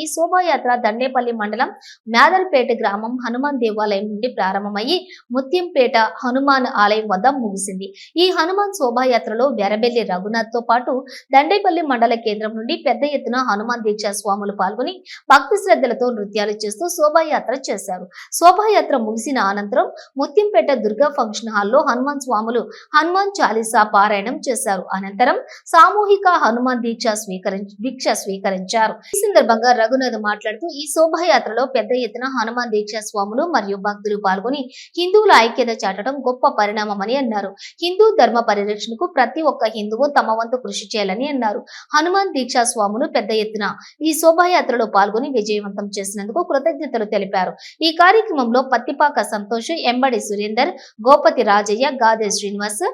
ఈ శోభాయాత్ర దండేపల్లి మండలం మేదల్పేట గ్రామం హనుమాన్ దేవాలయం నుండి ప్రారంభమయ్యి ముత్యంపేట హనుమాన్ ఆలయం వద్ద ముగిసింది. ఈ హనుమాన్ శోభాయాత్రలో వెరబెల్లి రఘునాథ్తో పాటు దండేపల్లి మండల కేంద్రం నుండి పెద్ద ఎత్తున హనుమాన్ దీక్షా స్వాములు పాల్గొని భక్తి శ్రద్ధలతో నృత్యాలు చేస్తూ శోభాయాత్ర చేశారు. శోభాయాత్ర ముగిసిన అనంతరం ముత్యంపేట దుర్గా ఫంక్షన్ హాల్లో హనుమాన్ స్వాములు హనుమాన్ చాలీసా పారాయణం చేశారు. అనంతరం సామూహిక హనుమాన్ దీక్ష స్వీకరించి దీక్ష స్వీకరించారు. ఈ సందర్భంగా రఘునాథ్ మాట్లాడుతూ ఈ శోభాయాత్రలో పెద్ద ఎత్తున హనుమాన్ దీక్షా స్వాములు మరియు భక్తులు పాల్గొని హిందువుల ఐక్యత చాటడం గొప్ప పరిణామమని అన్నారు. హిందూ ధర్మ పరిరక్షణకు ప్రతి ఒక్క హిందువు తమ వంతు కృషి చేయాలని అన్నారు. హనుమాన్ దీక్షా స్వాములు పెద్ద ఎత్తున ఈ శోభాయాత్రలో పాల్గొని విజయవంతం చేసినందుకు కృతజ్ఞతలు తెలిపారు. ఈ కార్యక్రమంలో పత్తిపాక సంతోష్ ఎంబడి సురేందర్ గోపతి రాజయ్య గాదే శ్రీనివాస్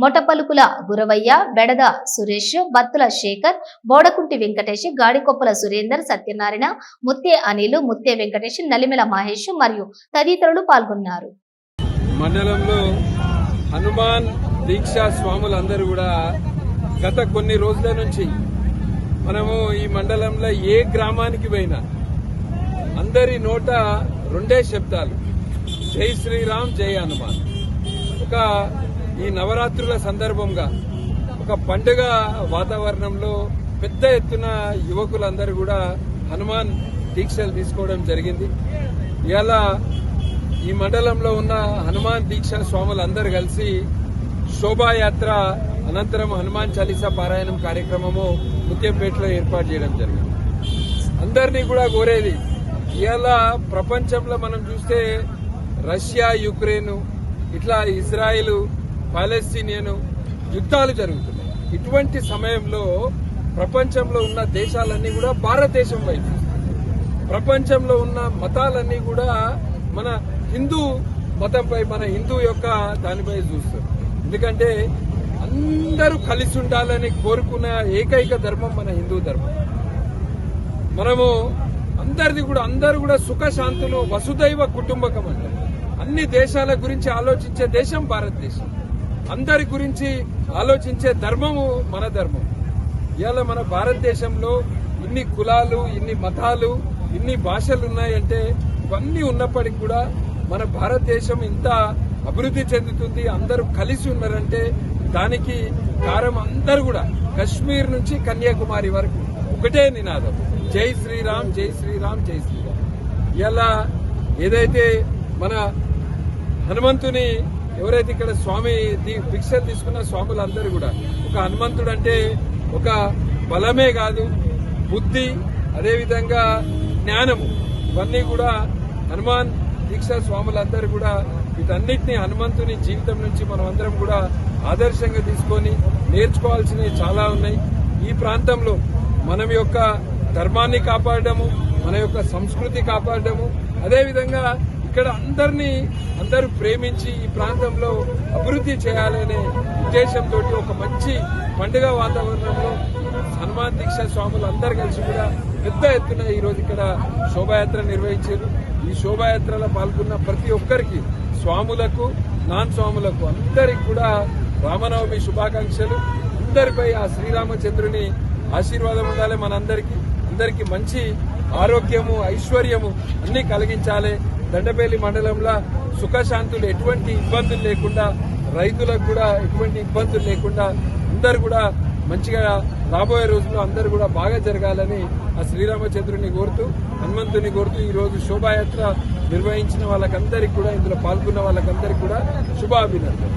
మొటపలుకుల గురవయ్య బెడద సురేష్ బత్తుల శేఖర్ బోడకుంటి వెంకటేష్ గాడికొప్పల సురేందర్ సత్య సత్యనారాయణ ముత్తే అనిలు ముత్తే వెంకటేష్ నలిమెల మహేష్ మరియు తదితరులు పాల్గొన్నారు. మండలంలో హనుమాన్ దీక్షా స్వాములందరూ కూడా గత కొన్ని రోజుల నుంచి మనము ఈ మండలంలో ఏ గ్రామానికి పోయినా అందరి నోట రెండే శబ్దాలు. జై శ్రీరామ్ జై హనుమాన్. ఒక ఈ నవరాత్రుల సందర్భంగా ఒక పండుగ వాతావరణంలో పెద్ద ఎత్తున యువకులందరూ కూడా హనుమాన్ దీక్షలు తీసుకోవడం జరిగింది. ఇలా ఈ మండలంలో ఉన్న హనుమాన్ దీక్ష స్వాములందరూ కలిసి శోభాయాత్ర అనంతరం హనుమాన్ చాలీసా పారాయణం కార్యక్రమము ముత్యంపేటలో ఏర్పాటు చేయడం జరిగింది. అందరినీ కూడా కోరేది ఇవాళ ప్రపంచంలో మనం చూస్తే రష్యా యుక్రెయిన్ ఇట్లా ఇజ్రాయిల్ పాలస్తీనియన్ యుద్ధాలు జరుగుతున్నాయి. ఇటువంటి సమయంలో ప్రపంచంలో ఉన్న దేశాలన్నీ కూడా భారతదేశం వైపు. ప్రపంచంలో ఉన్న మతాలన్నీ కూడా మన హిందూ మతంపై మన హిందూ యొక్క దానిపై చూస్తారు. ఎందుకంటే అందరూ కలిసి ఉండాలని కోరుకున్న ఏకైక ధర్మం మన హిందూ ధర్మం. మనము అందరిది కూడా అందరూ కూడా సుఖశాంతులు వసుదైవ కుటుంబకం అంటారు అన్ని దేశాల గురించి ఆలోచించే దేశం భారతదేశం. అందరి గురించి ఆలోచించే ధర్మము మన ధర్మం. ఇవాళ మన భారతదేశంలో ఇన్ని కులాలు ఇన్ని మతాలు ఇన్ని భాషలు ఉన్నాయంటే ఇవన్నీ ఉన్నప్పటికీ కూడా మన భారతదేశం ఇంత అభివృద్ధి చెందుతుంది అందరూ కలిసి ఉన్నారంటే దానికి కారం అందరూ కూడా కశ్మీర్ నుంచి కన్యాకుమారి వరకు ఒకటే నినాదం. జై శ్రీరామ్ జై శ్రీరామ్ జై శ్రీరామ్. ఇలా ఏదైతే మన హనుమంతుని ఎవరైతే ఇక్కడ స్వామి దీ- భిక్షలు తీసుకున్న స్వాములందరూ కూడా ఒక హనుమంతుడు అంటే ఒక బలమే కాదు బుద్ధి అదేవిధంగా జ్ఞానము. ఇవన్నీ కూడా హనుమాన్ దీక్షా స్వాములందరూ కూడా వీటన్నిటిని హనుమంతుని జీవితం నుంచి మనం అందరం కూడా ఆదర్శంగా తీసుకొని నేర్చుకోవాల్సినవి చాలా ఉన్నాయి. ఈ ప్రాంతంలో మనం యొక్క ధర్మాన్ని కాపాడము మన యొక్క సంస్కృతి కాపాడము అదేవిధంగా ఇక్కడ అందరినీ అందరూ ప్రేమించి ఈ ప్రాంతంలో అభివృద్ధి చేయాలనే ఉద్దేశంతో ఒక మంచి పండుగ వాతావరణంలో హనుమాన్ దీక్ష స్వాములు అందరు కలిసి కూడా పెద్ద ఎత్తున ఈరోజు ఇక్కడ శోభాయాత్ర నిర్వహించారు. ఈ శోభాయాత్రలో పాల్గొన్న ప్రతి ఒక్కరికి స్వాములకు నాన్ స్వాములకు అందరికి కూడా రామనవమి శుభాకాంక్షలు. అందరిపై ఆ శ్రీరామచంద్రుని ఆశీర్వాదం ఉండాలి మనందరికీ. అందరికి మంచి ఆరోగ్యము ఐశ్వర్యము అన్ని కలిగించాలి. దండపేలి మండలంలో సుఖశాంతులు ఎటువంటి ఇబ్బందులు లేకుండా రైతులకు కూడా ఎటువంటి ఇబ్బందులు లేకుండా అందరు కూడా మంచిగా రాబోయే రోజుల్లో అందరూ కూడా బాగా జరగాలని ఆ శ్రీరామచంద్రుని కోరుతూ హనుమంతుని కోరుతూ ఈ రోజు శోభాయాత్ర నిర్వహించిన వాళ్ళకందరికీ కూడా ఇందులో పాల్గొన్న వాళ్ళకందరికీ కూడా శుభాభినందనలు.